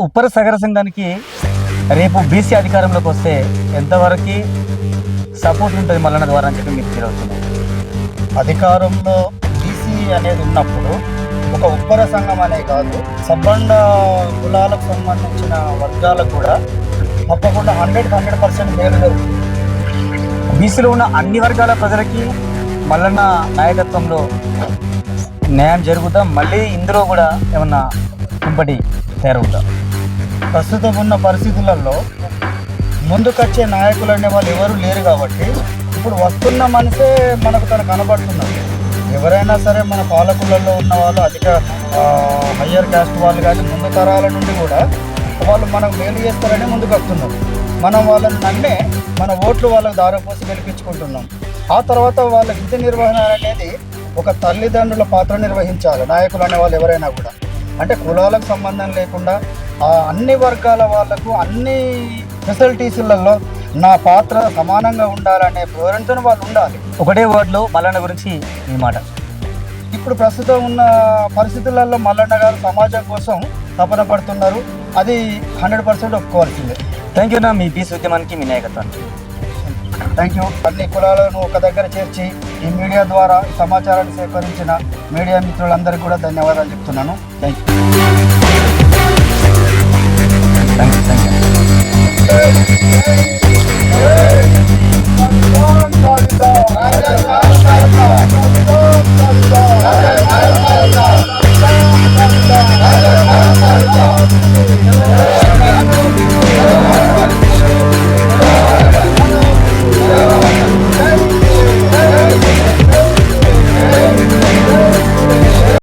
ఉప్పర సగర సంఘానికి రేపు బీసీ అధికారంలోకి వస్తే ఎంతవరకు సపోర్ట్ ఉంటుంది మల్లన్న ద్వారా అని చెప్పి మీకు తెలియవుతుంది అధికారంలో బీసీ అనేది ఉన్నప్పుడు ఒక ఉప్పర సంఘం అనే కాదు సబ్బండ కులాలకు సంబంధించిన వర్గాలకు కూడా తప్పకుండా హండ్రెడ్ హండ్రెడ్ పర్సెంట్ మేలు జరుగుతుంది బీసీలో ఉన్న అన్ని వర్గాల ప్రజలకి మల్లన్న నాయకత్వంలో న్యాయం జరుగుతాం మళ్ళీ ఇందులో కూడా ఏమన్నా కుంపటి తయారవుతాం. ప్రస్తుతం ఉన్న పరిస్థితులలో ముందుకొచ్చే నాయకులు అనే వాళ్ళు ఎవరు లేరు కాబట్టి ఇప్పుడు వస్తున్న మనసే మనకు తను కనబడుతున్నారు ఎవరైనా సరే మన పాలకులలో ఉన్న వాళ్ళు అధిక హయ్యర్ క్యాస్ట్ వాళ్ళు కానీ ముందు తరాల నుండి కూడా వాళ్ళు మనకు మేలు చేస్తారని ముందుకు వస్తున్నారు మనం వాళ్ళని నమ్మే మన ఓట్లు వాళ్ళకి దారపోసి గెలిపించుకుంటున్నాం. ఆ తర్వాత వాళ్ళ విధి నిర్వహణ అనేది ఒక తల్లిదండ్రుల పాత్ర నిర్వహించాలి నాయకులు అనే వాళ్ళు ఎవరైనా కూడా. అంటే కులాలకు సంబంధం లేకుండా ఆ అన్ని వర్గాల వాళ్ళకు అన్ని ఫెసిలిటీస్లలో నా పాత్ర సమానంగా ఉండాలనే ధోరణితో వాళ్ళు ఉండాలి. ఒకటే వర్డ్లో మల్లన్న గురించి ఈ మాట. ఇప్పుడు ప్రస్తుతం ఉన్న పరిస్థితులలో మల్లన్న గారు సమాజం కోసం తపన పడుతున్నారు. అది హండ్రెడ్ పర్సెంట్ ఒప్పుకోవాల్సిందే. థ్యాంక్ యూ నా మీ బీసీ ఉద్యమానికి మీ నాయకత్వానికి థ్యాంక్ యూ అన్ని కులాలను ఒక దగ్గర చేర్చి ఈ మీడియా ద్వారా సమాచారాన్ని సేకరించిన మీడియా మిత్రులందరికీ కూడా ధన్యవాదాలు చెప్తున్నాను. Thank you thank you thank you